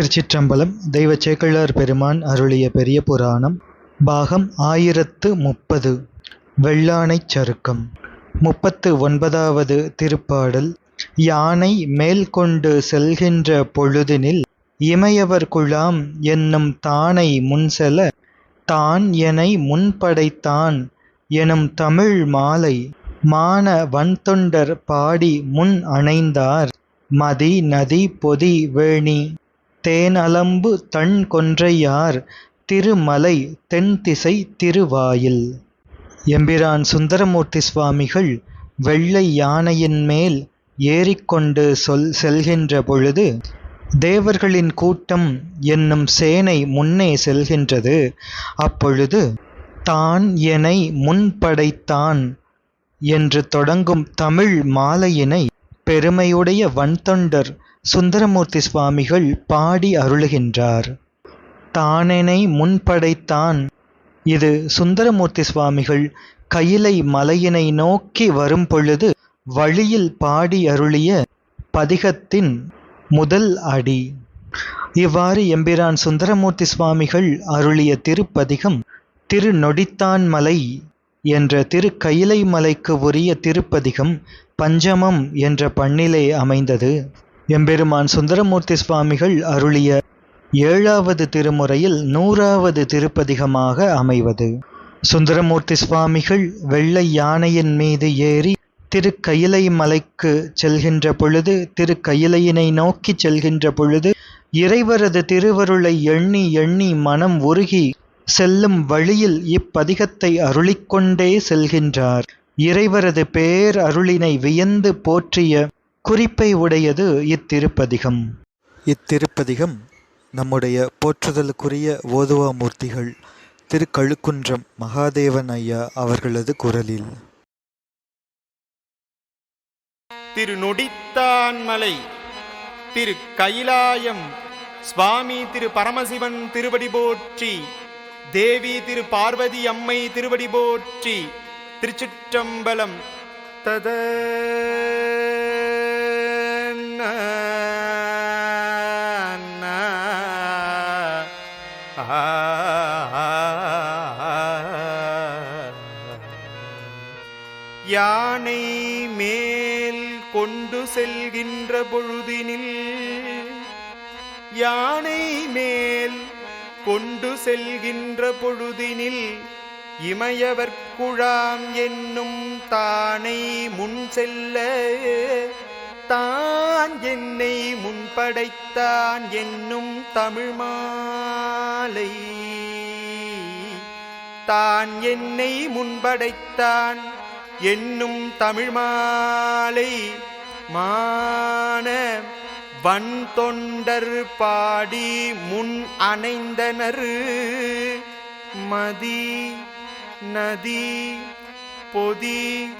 திருச்சிற்றம்பலம் தெய்வ சேக்கிழார் பெருமான் அருளிய பெரிய புராணம் பாகம் ஆயிரத்து முப்பது வெள்ளானைச் சருக்கம் முப்பத்து ஒன்பதாவது திருப்பாடல் யானை மேல் கொண்டு செல்கின்ற பொழுதினில் இமையவர் குழாம் என்னும் தானை முன்செல தான் எனை முன்படைத்தான் எனும் தமிழ் மாலை மான வன்தொண்டர் பாடி முன் அணைந்தார் மதி நதி பொதி வேணி. தேனலம்பு தண் கொன்றையார் திருமலை தென்திசை திருவாயில். எம்பிரான் சுந்தரமூர்த்தி சுவாமிகள் வெள்ளை யானையின் மேல் ஏறிக்கொண்டு சொல் செல்கின்ற பொழுது தேவர்களின் கூட்டம் என்னும் சேனை முன்னே செல்கின்றது. அப்பொழுது தான் எனை முன்படைத்தான் என்று தொடங்கும் தமிழ் மாலையினை பெருமையுடைய வன்தொண்டர் சுந்தரமூர்த்தி சுவாமிகள் பாடி அருளுகின்றார். தானெனை முன்படைத்தான் இது சுந்தரமூர்த்தி சுவாமிகள் கயிலை மலையினை நோக்கி வரும் பொழுது வழியில் பாடி அருளிய பதிகத்தின் முதல் அடி. இவ்வாறு எம்பிரான் சுந்தரமூர்த்தி சுவாமிகள் அருளிய திருப்பதிகம் திருநொடித்தான்மலை என்ற திரு கயிலை மலைக்கு உரிய திருப்பதிகம் பஞ்சமம் என்ற பண்ணிலே அமைந்தது. எம்பெருமான் சுந்தரமூர்த்தி சுவாமிகள் அருளிய ஏழாவது திருமுறையில் நூறாவது திருப்பதிகமாக அமைவது. சுந்தரமூர்த்தி சுவாமிகள் வெள்ளை யானையின் மீது ஏறி திருக்கயிலை மலைக்கு செல்கின்ற பொழுது திருக்கயிலையினை நோக்கி செல்கின்ற பொழுது இறைவரது திருவருளை எண்ணி எண்ணி மனம் உருகி செல்லும் வழியில் இப்பதிகத்தை அருளிக்கொண்டே செல்கின்றார். இறைவரது பேர் அருளினை வியந்து போற்றிய குறிப்பை உடையது இத்திருப்பதிகம். இத்திருப்பதிகம் நம்முடைய போற்றுதலுக்குரிய ஓதுவா மூர்த்திகள் திருக்கழுக்குன்றம் மகாதேவன் ஐயா அவர்களது குரலில். திரு நொடித்தான்மலை திரு கைலாயம் சுவாமி திரு பரமசிவன் திருவடி போற்றி தேவி திரு பார்வதி அம்மை திருவடி போற்றி திருச்சிற்றம்பலம் தத யானை மேல் கொண்டு செல்கின்ற பொழுதினில் யானை மேல் கொண்டு செல்கின்ற பொழுதினில் இமயவர்க்குழாம் என்னும் தானை முன் செல்ல தான் என்னை முன்படைத்தான் என்னும் தமிழ் மாலை. தான் என்னை முன்படைத்தான் என்னும் தமிழ் மாலை மான வன் தொண்டர் பாடி முன் அணைந்தனர். மதி நதி பொதி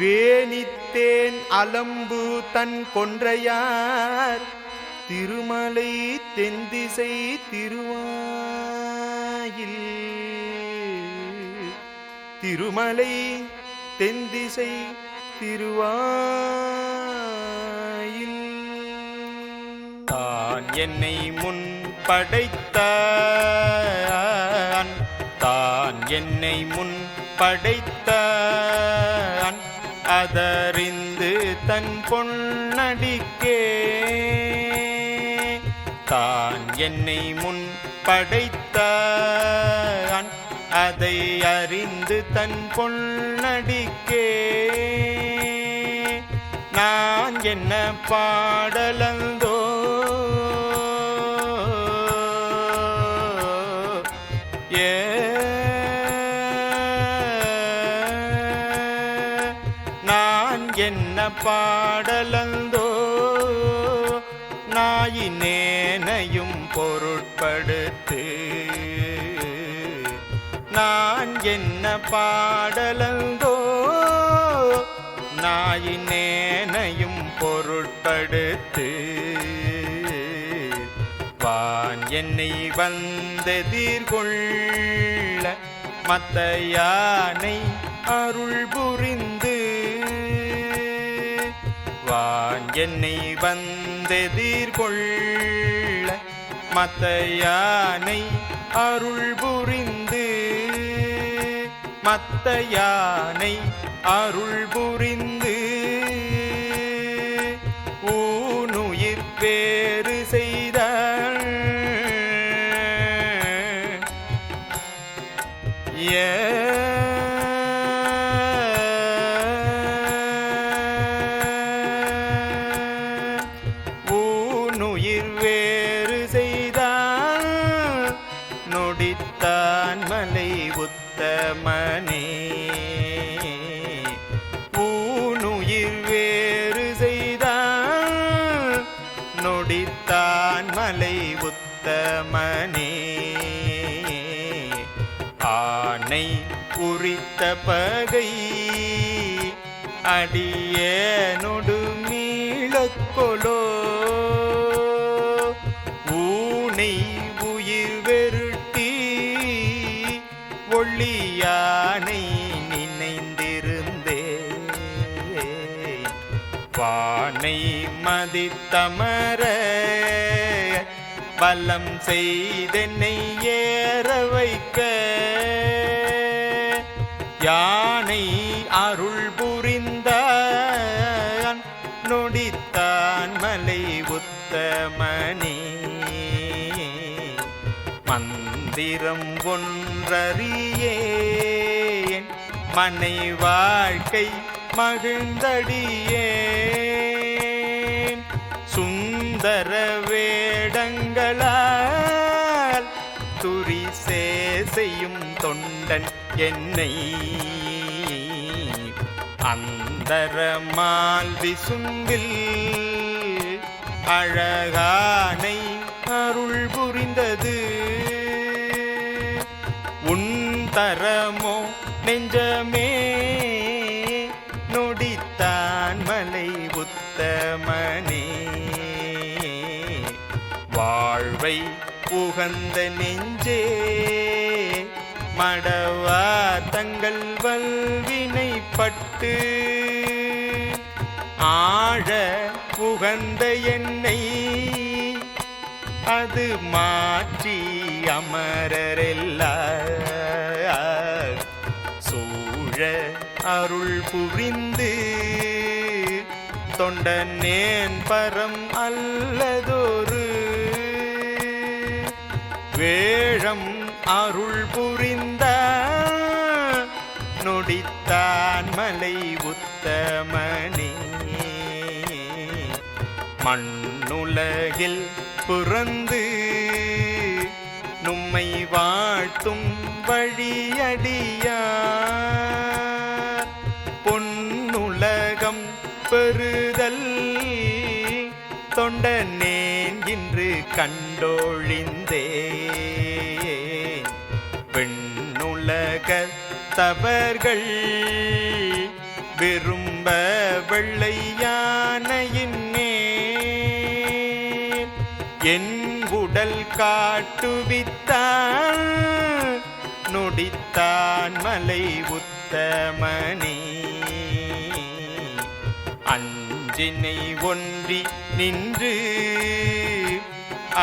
வேணித்தேன் அலம்பு தன் கொன்றையார். திருமலை தென்திசை திருவாயில். திருமலை தென்திசை திருவாயில். தான் என்னை முன் படைத்தான். தான் என்னை முன் படைத்தான். அதறிந்து தன் பொன்னடிக்கே. தான் என்னை முன் படைத்தான். அதை அறிந்து தன் பொன்னடிக்கே. நான் என்ன பாடலந்தோ. ஏ. நான் என்ன பாடலந்தோ. நாயினே பாடலந்தோ நாயினேனையும் பொருட்படுத்து வான் என்னை வந்தெதிர்கொள்ள மத்த யானை அருள் புரிந்து வான் என்னை வந்தெதிர்கொள்ள மத்த யானை அருள் புரிந்து மத்த யானை அருள் புரிந்து ஊனுயிர் குறித்த பகை. அடியேனொடு மீளக்கொலோ ஊனை உயிர் வெருட்டி ஒள்ளியானை நினைந்திருந்தே வானை மதித்தமர பலம் செய்தென்னை ஏற வைக்க மந்திரம் ஒன்றறியே மனை வாழ்க்கை மகிழ்ந்தடியேன். சுந்தர வேடங்களால் துரி சேசையும் தொண்டன் என்னை அந்தரமால் விசும்பில் அழகானை நெஞ்சே மடவா தங்கள் வல்வினை பட்டு ஆழ புகந்த என்னை. அது மாற்றி அமரரெல்லாம் சூழ அருள் புரிந்து தொண்டன் ஏன் பரம் அல்லது அருள் புரிந்த நொடித்தான் மலை உத்தமணி மண்ணுலகில் பிறந்து நும்மை வாழ்த்தும் வழியடியார். பொன்னுலகம் பெறுதல் தொண்டனேன் இன்று கண்டொழிந்தே. தவர்கள் விரும்ப வெள்ளையானையின் மேல் என் உடல் காட்டுவித்தான் நொடித்தான் மலை உத்தமணி அஞ்சினை ஒன்றி நின்று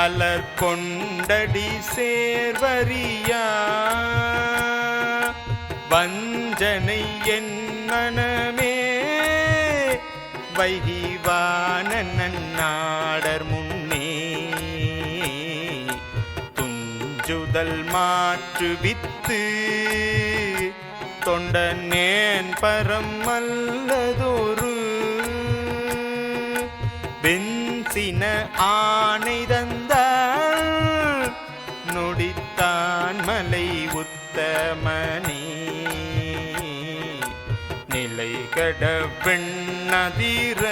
அலர் கொண்டடி சேர்வரியா வஞ்சனை என் மனமே வைகிவான நன்னாடர் முன்னே துஞ்சுதல் மாற்று வித்து தொண்டனேன் பரமல்லதொரு வெஞ்சின ஆணை நிலை கட வெண்ணதிர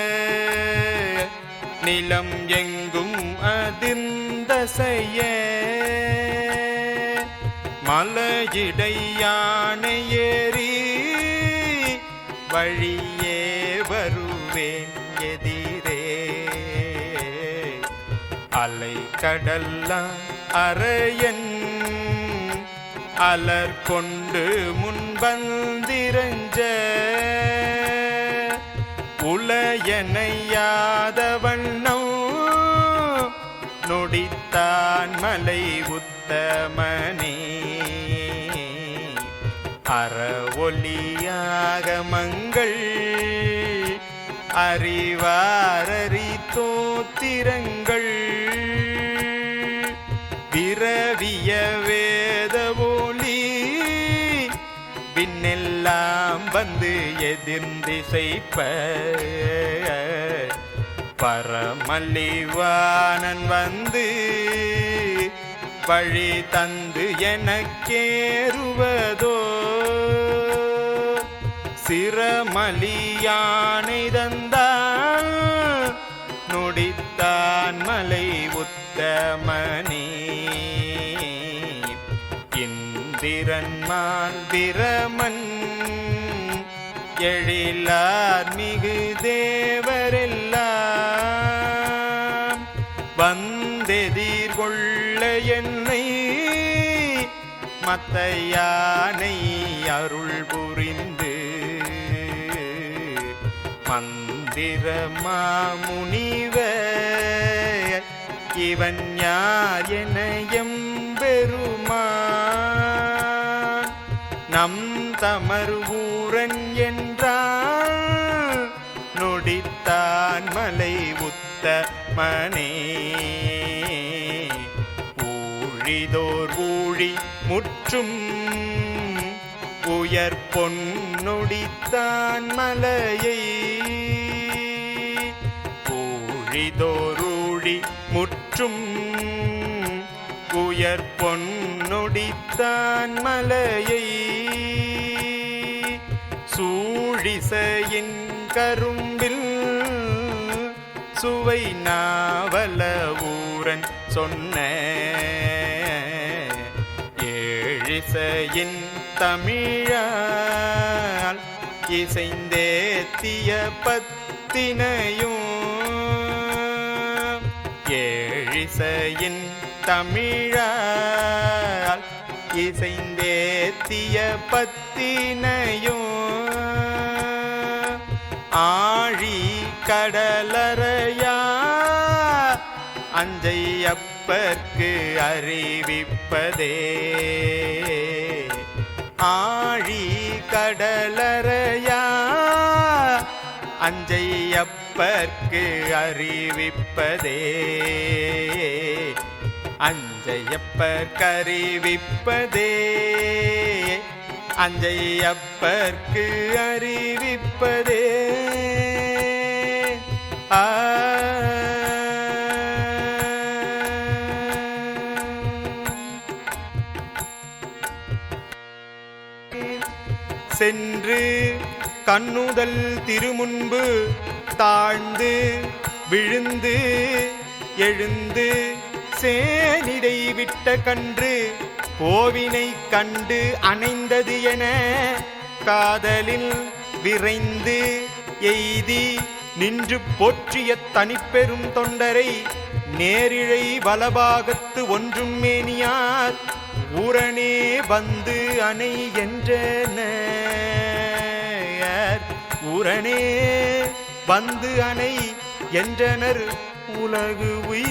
நிலம் எங்கும் அதிர்ந்த செய்ய. மலையிடை ஏறி வழியே வருவேன் எதிரே. அலை கடல்ல அரையன் அலர் கொண்டு முன்பந்திரஞ்ச முன்வந்திரஞ்ச எனையாத வண்ணம். நொடித்தான் மலை உத்தமனே. அற ஒலியாக மங்கள். அறிவாரறி எல்லாம் வந்து எதிர்ந்திசைப்ப பரமல்லிவானன் வந்து வழி தந்து எனக்கேறுவதோ. சிரமலியானை தந்தான் நொடித்தான் மலை உத்தமனே. இந்திரன் மாந்திரமன் எழிலார் மிகு தேவரெல்லாம் வந்தெதிர்கொள்ள என்னை மத்த யானை அருள் புரிந்து மந்திர மாமுனிவர் இவன் யார் என எம்பெருமான் நம் குரன் என்றால் நொடித்தான் மலை உத்த மனே. ஊழிதோர் ஊழி முற்றும் உயர் பொன்னொடித்தான் மலையை. ஊழிதோரூழி முற்றும் உயர் பொன்னொடித்தான் மலையை. இசையின் கரும்பில் சுவை நாவல ஊரன் சொன்ன ஏழிசையின் தமிழால் இசைந்தேத்திய பத்தினையும் ஏழிசையின் தமிழால் இசைந்தேத்திய பத்தினையும் ஆழி கடலறையா அஞ்சையப்பர்க்கு அறிவிப்பதே. ஆழி கடலறையா அஞ்சையப்பர்க்கு அறிவிப்பதே. அஞ்சையப்பர்க்கு அறிவிப்பதே அஞ்சையப்பர்க்கு அறிவிப்பதே. சென்று கண்ணுதல் திருமுன்பு தாழ்ந்து விழுந்து எழுந்து சேனிடை விட்ட கன்று கோவினை கண்டு அணைந்தது என காதலில் விரைந்து எய்தி நின்று போற்றிய தனிப்பெரும் தொண்டரை நேரிழை வலபாகத்து ஒன்றும் மேனியார் ஊரனே வந்து அணை என்றனர். ஊரணே வந்து அணை என்றனர் உலகு உய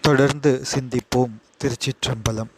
தொடர்ந்து சிந்திப்போம் திருச்சிற்றம்பலம்.